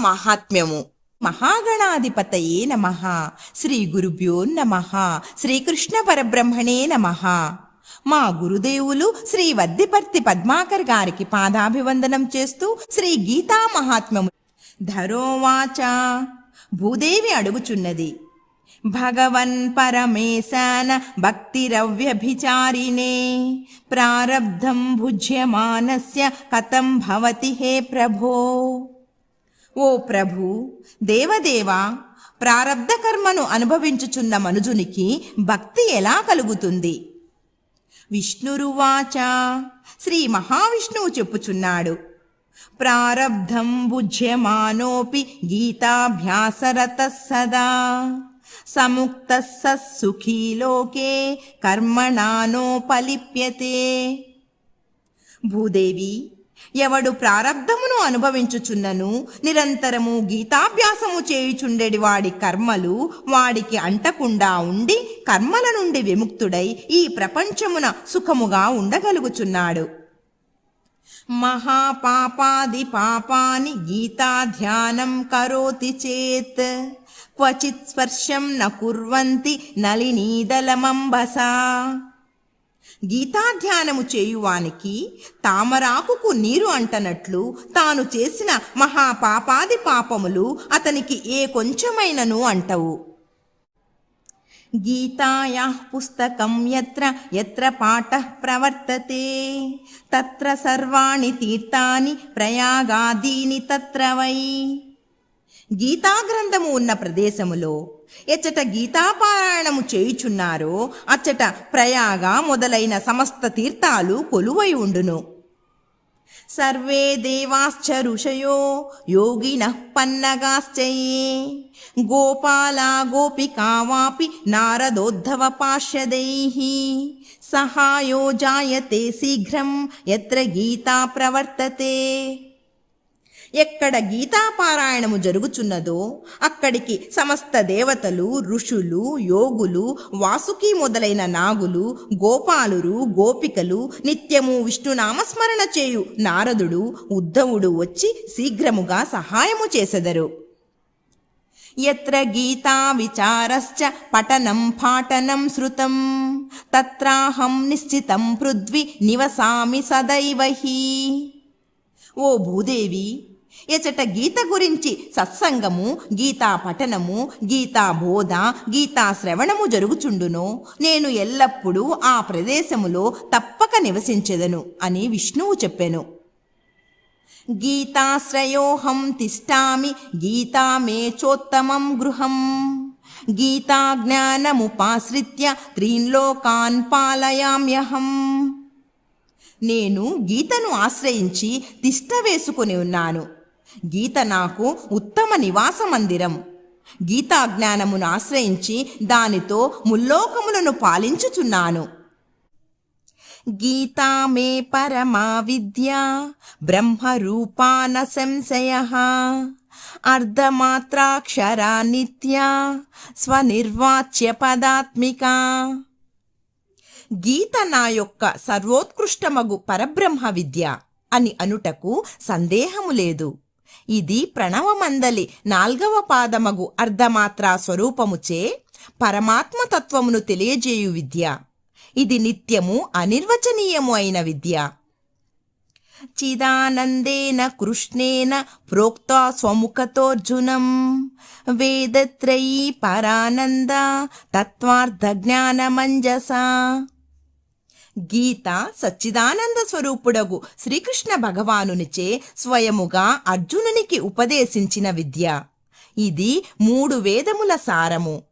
మహాత్మ్యము. మహాగణాధిపతయే నమ. శ్రీ గురుభ్యో నమ. శ్రీకృష్ణ పరబ్రహ్మణే నమ. మా గురుదేవులు శ్రీ వద్దిపర్తి పద్మాకర్ గారికి పాదాభివందనం చేస్తూ శ్రీ గీతా మహాత్మ్యము. ధరోవాచ భూదేవి అడుగుచున్నది. భగవన్ పరమేశాన భక్తిరవ్యభిచారిణే. ప్రారబ్ధం భుజ్యమానస్య కథం భవతి హే ప్రభో. ఓ ప్రభు దేవదేవ ప్రారబ్ధ కర్మను అనుభవించుచున్న మనుజునికి భక్తి ఎలా కలుగుతుంది? విష్ణురువాచ శ్రీ మహావిష్ణువు చెప్పుచున్నాడు. ప్రారబ్ధం భుజ్యమానోపి గీతాభ్యాసరత సదా. సముక్త సుఖీ లోకే కర్మణానోపలిప్యతే. భూదేవి ఎవడు ప్రారబ్ధమును అనుభవించుచున్నను నిరంతరము గీతాభ్యాసము చేయుచుండెడి వాడి కర్మలు వాడికి అంటకుండా ఉండి కర్మల నుండి విముక్తుడై ఈ ప్రపంచమున సుఖముగా ఉండగలుగుచున్నాడు. మహాపాపాది పాపాని గీతాధ్యానం కరోతి చేత్. క్వచిత్ స్పర్శం న కుర్వంతి నలినీదలమంబసా గీతాధ్యానము చేయువానికి తామరాకుకు నీరు అంటనట్లు తాను చేసిన మహాపాపాది పాపములు అతనికి ఏ కొంచెమైనను అంటవు. గీతాయా పుస్తకం ఎత్ర ఎత్ర పాఠ ప్రవర్తతే. తత్ర సర్వాణి తీర్థాని ప్రయాగాదీని తత్ర వై. ఉన్న ప్రదేశములో ఎచ్చట గీతాపారాయణము చేయుచున్నారో అచ్చట ప్రయాగ మొదలైన సమస్త తీర్థాలు కొలువై ఉండును. సర్వే దేవాశ్చ ఋషయో యోగిన పన్నగాశ్చయే. గోపాలా గోపికావాపి నారదోద్ధవ పార్షదైః సహాయో జాయతే శీఘ్రం ఎత్ర గీతా ప్రవర్తతే. ఎక్కడ గీతాపారాయణము జరుగుచున్నదో అక్కడికి సమస్త దేవతలు ఋషులు యోగులు వాసుకి మొదలైన నాగులు గోపాలురు గోపికలు నిత్యము విష్ణునామస్మరణ చేయు నారదుడు ఉద్ధవుడు వచ్చి శీఘ్రముగా సహాయము చేసెదరు. ఎత్ర గీతా విచారశ్చ పఠనం పాఠనం శృతం తత్రాహం నిశ్చితం పృథ్వీ నివసామి సదైవహి ఓ భూదేవి ఎచట గీత గురించి సత్సంగము గీతా పఠనము గీతా బోధ గీతా శ్రవణము జరుగుచుండును. నేను ఎల్లప్పుడూ ఆ ప్రదేశములో తప్పక నివసించెదను అని విష్ణువు చెప్పెను. గీతాశ్రయోహం తిష్టామి గీతా మే చోత్తమం గృహం. గీతా జ్ఞానముపాశ్రిత్య త్రీన్లోకాన్ పాలయామ్యహం. నేను గీతను ఆశ్రయించి తిష్ట వేసుకుని ఉన్నాను. గీత నాకు ఉత్తమ నివాస మందిరం. గీతాజ్ఞానమును ఆశ్రయించి దానితో ముల్లోకములను పాలించుచున్నాను. గీతా మే పరమా విద్య బ్రహ్మరూపాన సంశయ. అర్ధమాత్రాక్షరా నిత్య స్వనిర్వాచ్య పదాత్మిక. గీత నా యొక్క సర్వోత్కృష్టమగు పరబ్రహ్మ విద్య అని అనుటకు సందేహము లేదు. ఇది ప్రణవమందలి నాల్గవ పాదమగు అర్ధమాత్రా స్వరూపముచే పరమాత్మతత్వమును తెలియజేయు విద్య. ఇది నిత్యము అనిర్వచనీయము అయిన విద్య. చిదానందేన కృష్ణేన ప్రోక్త స్వముఖతోర్జునం. వేదత్రయీ పరానంద తత్వార్థ జ్ఞానమంజసా గీత సచ్చిదానంద స్వరూపుడగు శ్రీకృష్ణ భగవానునిచే స్వయముగా అర్జునునికి ఉపదేశించిన విద్య. ఇది మూడు వేదముల సారము.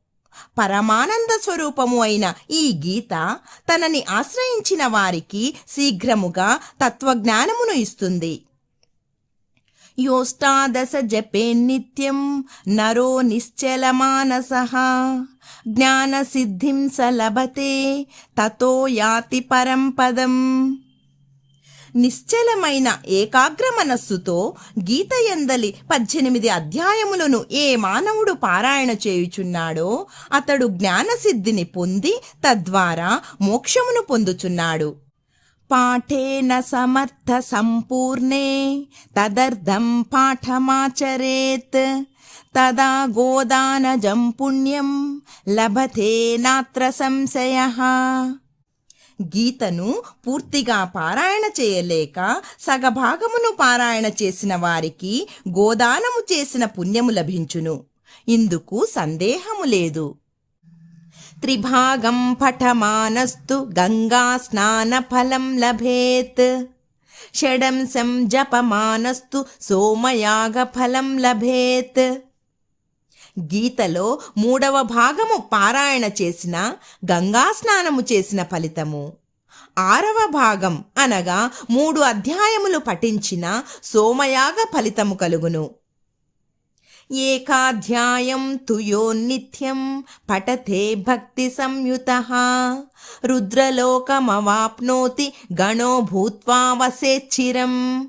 పరమానంద స్వరూపము అయిన ఈ గీత తనని ఆశ్రయించిన వారికి శీఘ్రముగా తత్వజ్ఞానమును ఇస్తుంది. యోష్టాదశ జపే నిత్యం నరో నిశ్చల మానస జ్ఞానసిద్ధిం స లభతే తతో యాతి పరం పదం నిశ్చలమైన ఏకాగ్ర మనస్సుతో గీత ఎందలి పద్దెనిమిది అధ్యాయములను ఏ మానవుడు పారాయణ చేయుచున్నాడో అతడు జ్ఞానసిద్ధిని పొంది తద్వారా మోక్షమును పొందుచున్నాడు. పాఠేన సమర్థ సంపూర్ణే తదర్థం పాఠమాచరేత్ తదా గోదానజం పుణ్యం లభతే నాత్ర సంశయ గీతను పూర్తిగా పారాయణ చేయలేక సగభాగమును పారాయణ చేసిన వారికి గోదానము చేసిన పుణ్యము లభించును. ఇందుకు సందేహము లేదు. త్రిభాగం పఠమానస్తు గంగా స్నాన ఫలం లభేత్ షడంశం జపమానస్తు సోమయాగ ఫలం లభేత్ గీతలో మూడవ భాగము పారాయణ చేసిన గంగా స్నానము చేసిన ఫలితము. ఆరవ భాగం అనగా మూడు అధ్యాయములు పఠించిన సోమయాగ ఫలితము కలుగును. ఏకాధ్యాయం తు యో నిత్యం పఠతే భక్తి సంయుత. రుద్రలోకమవాప్నోతి గణో భూత్వా వసేచ్చిరం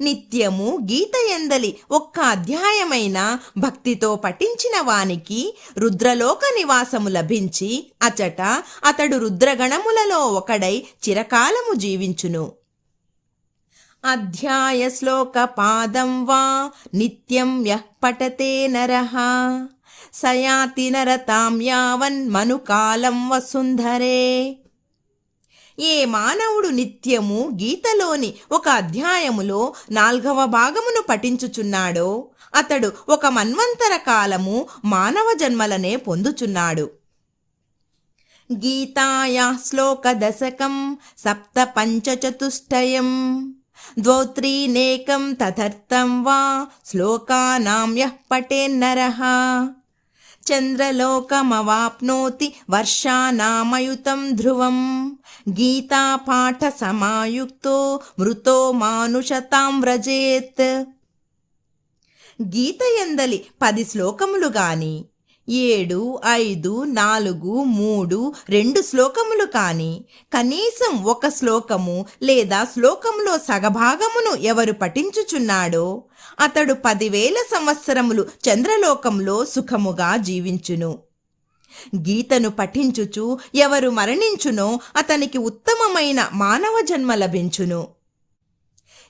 నిత్యము గీత ఎందలి ఒక్క అధ్యాయమైన భక్తితో పఠించిన వానికి రుద్రలోక నివాసము లభించి అచట అతడు రుద్రగణములలో ఒకడై చిరకాలము జీవించును. అధ్యాయ శ్లోక పాదం వా. నిత్యం యః పఠతే నరః. సయాతి నరతాం యావన్ మనుకాలం వసుంధరే. ఏ మానవుడు నిత్యము గీతలోని ఒక అధ్యాయములో నాల్గవ భాగమును పఠించుచున్నాడో అతడు ఒక మన్వంతర కాలము మానవ జన్మలనే పొందుచున్నాడు. గీతాయా శ్లోక దశకం సప్త పంచచతుష్టయం ద్వౌత్రీనేకం తదర్థం వా శ్లోకానాం యః పటేన్నరః చంద్రలోకమవాప్నోతి వర్షానామయుతం ధ్రువం. గీతాపాఠ సమాయుక్తో మృతో మానుషతాం వ్రజేత్. గీత ఎందలి పది శ్లోకములు గాని ఏడు ఐదు నాలుగు మూడు రెండు శ్లోకములు కాని కనీసం ఒక శ్లోకము లేదా శ్లోకములో సగభాగమును ఎవరు పఠించుచున్నాడో అతడు పదివేల సంవత్సరములు చంద్రలోకంలో సుఖముగా జీవించును. గీతను పఠించుచు ఎవరు మరణించునో అతనికి ఉత్తమమైన మానవ జన్మ లభించును.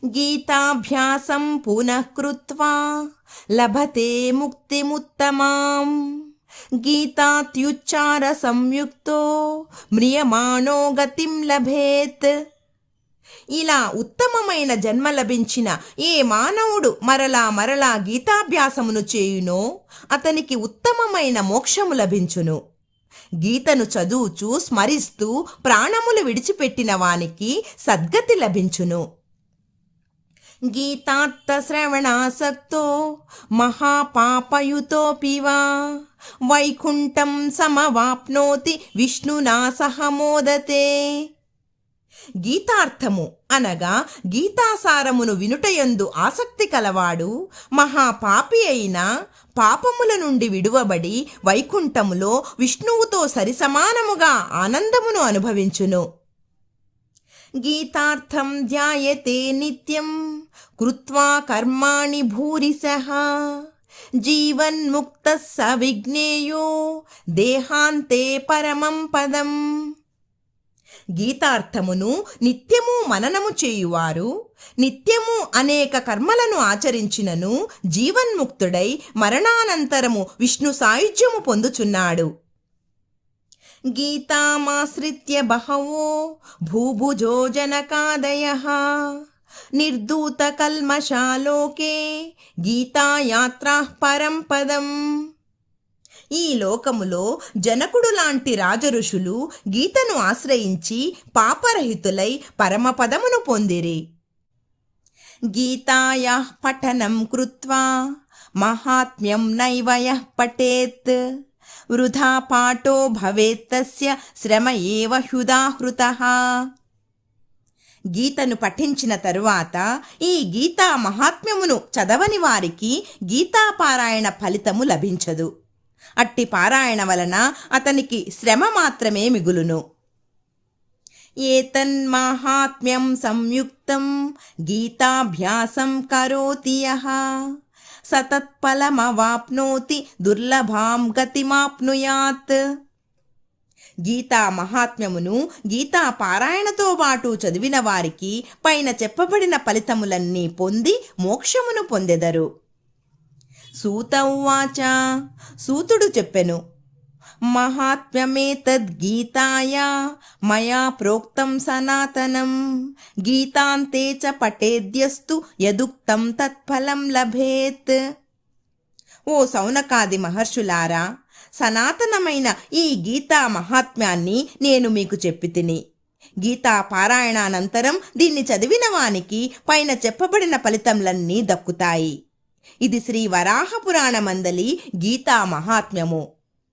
గీతాభ్యాసం పునఃకృత్వా లభతే ముక్తిముత్తమాం. గీతాత్యుచ్చార సంయుక్తో మ్రియమాణో గతిం లభేత్ ఇలా ఉత్తమమైన జన్మ లభించిన ఏ మానవుడు మరలా మరలా గీతాభ్యాసమును చేయునో అతనికి ఉత్తమమైన మోక్షము లభించును. గీతను చదువుచూ స్మరిస్తూ ప్రాణములు విడిచిపెట్టిన వానికి సద్గతి లభించును. గీతార్థశ్రవణాసక్తో మహాపాపయుతోపి వా వైకుంఠం సమవాప్నోతి విష్ణునా సహ మోదతే గీతార్థము అనగా గీతాసారమును వినుటయందు ఆసక్తి కలవాడు మహాపాపి అయిన పాపముల నుండి విడువబడి వైకుంఠములో విష్ణువుతో సరిసమానముగా ఆనందమును అనుభవించును. గీతార్థం ధ్యాయతే నిత్యం కృత్వా కర్మాణి భూరిశః జీవన్ముక్త స విజ్ఞేయో దేహాంతే పరమం పదం గీతార్థమును నిత్యము మననము చేయువారు నిత్యము అనేక కర్మలను ఆచరించినను జీవన్ముక్తుడై మరణానంతరము విష్ణు సాయుధ్యము పొందుచున్నాడు గీతామాశ్రిత్య బహవో భూభుజో జనకాదయ నిర్దూతకల్మషాలోకే గీతాయాత్రా పరం పదం ఈ లోకములో జనకుడు లాంటి రాజఋషులు గీతను ఆశ్రయించి పాపరహితులై పరమపదమును పొందిరి. గీతాయా పఠనం కృత్వా మహాత్మ్యం నైవయ పఠేత్। వృధా పాఠో భవేత్తస్య శ్రమ ఏవ హ్యుదాహృత. గీతను పఠించిన తరువాత ఈ గీతా మహాత్మ్యమును చదవని వారికి గీతాపారాయణ ఫలితము లభించదు. అట్టి పారాయణ వలన అతనికి శ్రమ మాత్రమే మిగులును. ఏతన్మాహాత్మ్యం సంయుక్తం గీతాభ్యాసం కరోతి యః. సతత్ఫలమవాప్నోతి దుర్లభాం గతిమాప్నుయాత్. గీతా మహాత్మ్యమును గీతా పారాయణతో పాటు చదివిన వారికి పైన చెప్పబడిన ఫలితములన్నీ పొంది మోక్షమును పొందెదరు. సూత ఉవాచ. సూతుడు చెప్పెను మహాత్మ్యమేతద్గీతాయ మయా ప్రోక్తం సనాతనం. గీతాంతే చ పటేద్యస్తు యదుక్తం తత్ఫలం లభేత్. ఓ సౌనకాది మహర్షులారా సనాతనమైన ఈ గీతా మహాత్మ్యాన్ని నేను మీకు చెప్పి తిని గీతా పారాయణానంతరం దీన్ని చదివిన వానికి పైన చెప్పబడిన ఫలితంలన్నీ దక్కుతాయి. ఇది శ్రీ వరాహ పురాణమందలి గీతా మహాత్మ్యము.